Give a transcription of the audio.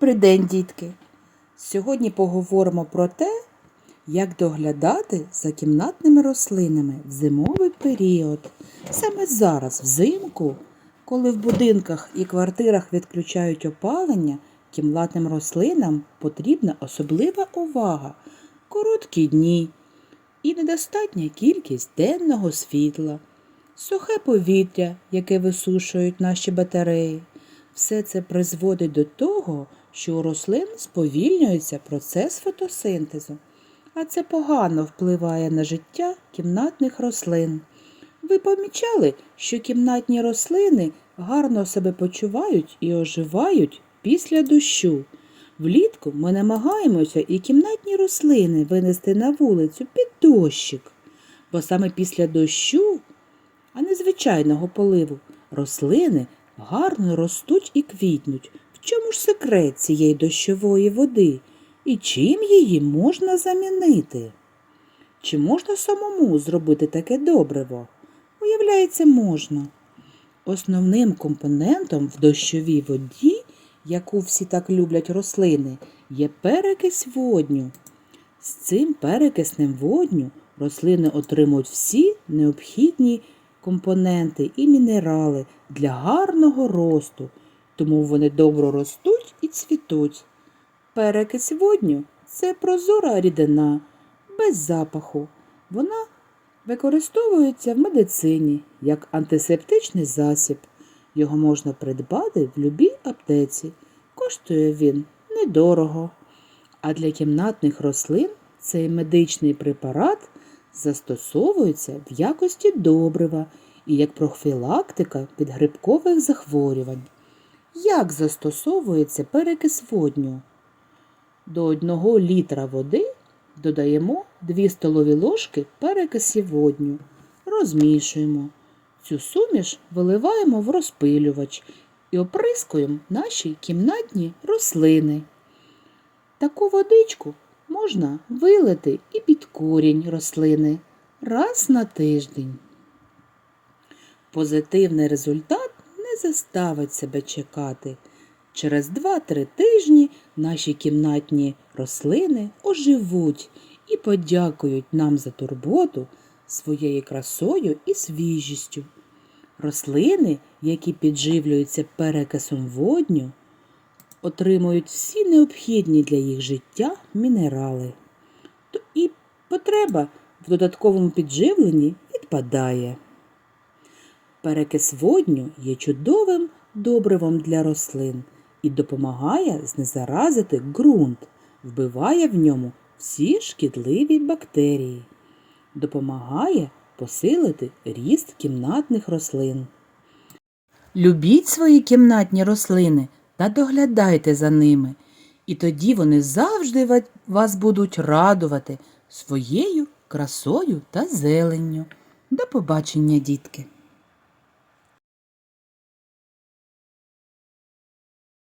Добрий день, дітки! Сьогодні поговоримо про те, як доглядати за кімнатними рослинами в зимовий період. Саме зараз, взимку, коли в будинках і квартирах відключають опалення, кімнатним рослинам потрібна особлива увага, короткі дні і недостатня кількість денного світла, сухе повітря, яке висушують наші батареї. Все це призводить до того, що у рослин сповільнюється процес фотосинтезу, а це погано впливає на життя кімнатних рослин. Ви помічали, що кімнатні рослини гарно себе почувають і оживають після дощу. Влітку ми намагаємося і кімнатні рослини винести на вулицю під дощик, бо саме після дощу, а не звичайного поливу, рослини гарно ростуть і квітнуть. Чому ж секрет цієї дощової води? І чим її можна замінити? Чи можна самому зробити таке добриво? Уявляється, можна. Основним компонентом в дощовій воді, яку всі так люблять рослини, є перекись водню. З цим перекиснем водню рослини отримують всі необхідні компоненти і мінерали для гарного росту, тому вони добре ростуть і цвітуть. Перекись водню це прозора рідина, без запаху. Вона використовується в медицині як антисептичний засіб. Його можна придбати в любій аптеці. Коштує він недорого. А для кімнатних рослин цей медичний препарат застосовується в якості добрива і як профілактика підгрибкових захворювань. Як застосовується перекис водню? До 1 літра води додаємо 2 столові ложки перекисів водню. Розмішуємо. Цю суміш виливаємо в розпилювач і оприскуємо наші кімнатні рослини. Таку водичку можна вилити і під корінь рослини раз на тиждень. Позитивний результат заставить себе чекати. Через 2-3 тижні наші кімнатні рослини оживуть і подякують нам за турботу своєю красою і свіжістю. Рослини, які підживлюються перекисом водню, отримують всі необхідні для їх життя мінерали. І потреба в додатковому підживленні відпадає. Перекис водню є чудовим добривом для рослин і допомагає знезаразити ґрунт, вбиває в ньому всі шкідливі бактерії, допомагає посилити ріст кімнатних рослин. Любіть свої кімнатні рослини та доглядайте за ними, і тоді вони завжди вас будуть радувати своєю красою та зеленню. До побачення, дітки!